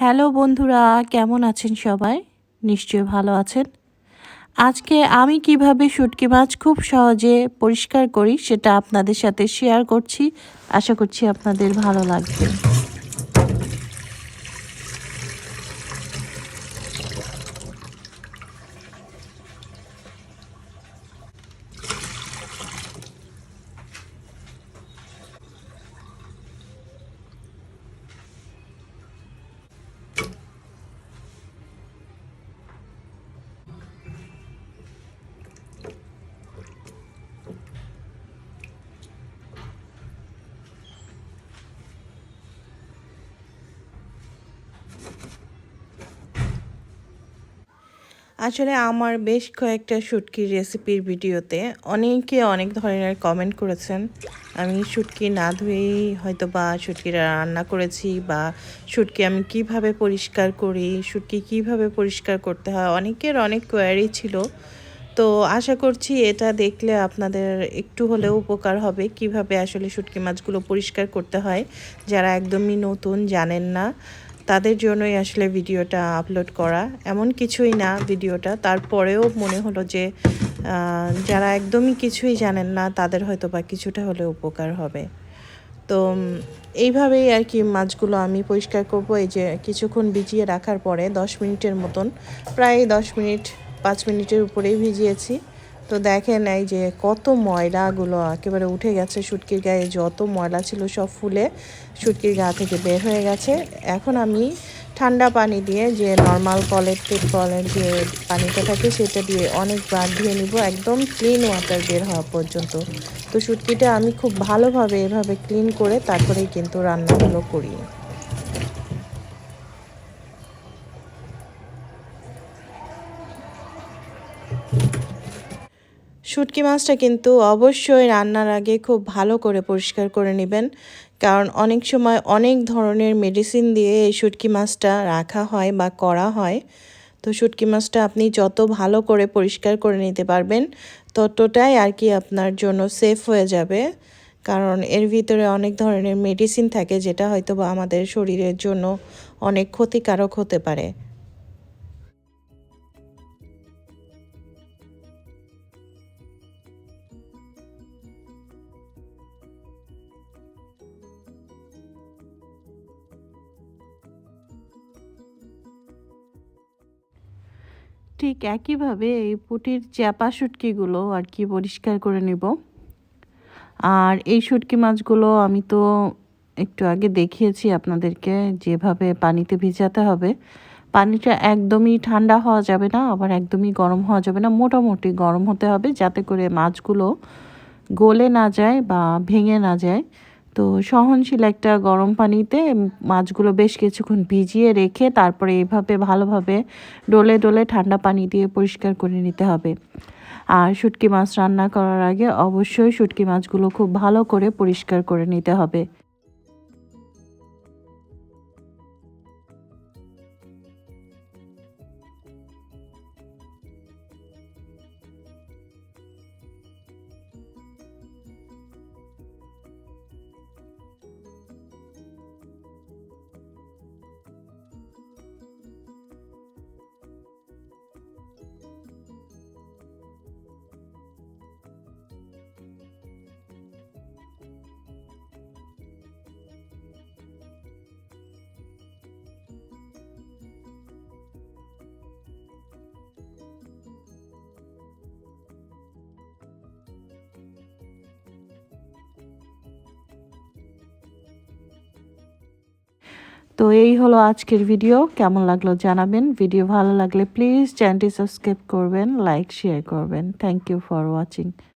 Hello বন্ধুরা, কেমন আছেন সবাই? নিশ্চয় ভালো আছেন। আজকে আমি কীভাবে শুটকি মাছ খুব সহজে পরিষ্কার করি সেটা আপনাদের সাথে শেয়ার করছি। আশা করছি আপনাদের ভালো লাগবে। আসলে আমার বেশ কয়েকটা শুটকির রেসিপির ভিডিওতে অনেকে অনেক ধরনের কমেন্ট করেছেন। আমি শুটকি না ধুয়েই হয়তো বা শুটকি রান্না করেছি বা শুটকি আমি কীভাবে পরিষ্কার করি, শুটকি কীভাবে পরিষ্কার করতে হয়, অনেকের অনেক কোয়ারি ছিল। তো আশা করছি এটা দেখলে আপনাদের একটু হলেও উপকার হবে কীভাবে আসলে শুটকি মাছগুলো পরিষ্কার করতে হয়। যারা একদমই নতুন জানেন না তাদের জন্যই আসলে ভিডিওটা আপলোড করা। এমন কিছুই না ভিডিওটা। তারপরেও মনে হলো যে যারা একদমই কিছুই জানেন না, তাদের হয়তো বা কিছুটা হলে উপকার হবে। তো এইভাবেই আর কি মাছগুলো আমি পরিষ্কার করব। এই যে কিছুক্ষণ ভিজিয়ে রাখার পরে দশ মিনিটের মতন, প্রায় দশ মিনিট, পাঁচ মিনিটের উপরেই ভিজিয়েছি। তো দেখেন এই যে কত ময়লাগুলো একেবারে উঠে গেছে শুটকির গায়ে, যত ময়লা ছিল সব ফুলে শুটকির গা থেকে বের হয়ে গেছে। এখন আমি ঠান্ডা পানি দিয়ে যে নর্মাল কলের টেপ কলের যে পানিটা থাকে সেটা দিয়ে অনেকবার ধুয়ে নিব, একদম ক্লিন ওয়াটার বের হওয়া পর্যন্ত। তো শুটকিটা আমি খুব ভালোভাবে এভাবে ক্লিন করে তারপরেই কিন্তু রান্নাগুলো করি। শুটকি মাছটা কিন্তু অবশ্যই রান্নার আগে খুব ভালো করে পরিষ্কার করে নেবেন। কারণ অনেক সময় অনেক ধরনের মেডিসিন দিয়ে এই শুটকি মাছটা রাখা হয় বা করা হয়। তো শুটকি মাছটা আপনি যত ভালো করে পরিষ্কার করে নিতে পারবেন, ততটাই আর কি আপনার জন্য সেফ হয়ে যাবে। কারণ এর ভিতরে অনেক ধরনের মেডিসিন থাকে যেটা হয়তো বা আমাদের শরীরের জন্য অনেক ক্ষতিকারক হতে পারে। ঠিক একইভাবে এই পুটির চ্যাপা শুটকিগুলো আর কি পরিষ্কার করে নিব। আর এই শুটকি মাছগুলো আমি তো একটু আগে দেখিয়েছি আপনাদেরকে, যেভাবে পানিতে ভিজাতে হবে। পানিটা একদমই ঠান্ডা হওয়া যাবে না, আবার একদমই গরম হওয়া যাবে না, মোটামুটি গরম হতে হবে যাতে করে মাছগুলো গলে না যায় বা ভেঙে না যায়। তো সহনশীল একটা গরম পানিতে মাছগুলো বেশ কিছুক্ষণ ভিজিয়ে রেখে তারপরে এভাবে ভালোভাবে ডলে ডলে ঠান্ডা পানি দিয়ে পরিষ্কার করে নিতে হবে। আর শুটকি মাছ রান্না করার আগে অবশ্যই শুটকি মাছগুলো খুব ভালো করে পরিষ্কার করে নিতে হবে। তো এই হলো আজকের ভিডিও কেমন লাগল জানাবেন। ভিডিও ভালো লাগলে প্লিজ চ্যানেলটি সাবস্ক্রাইব করবেন লাইক শেয়ার করবেন। Thank you for watching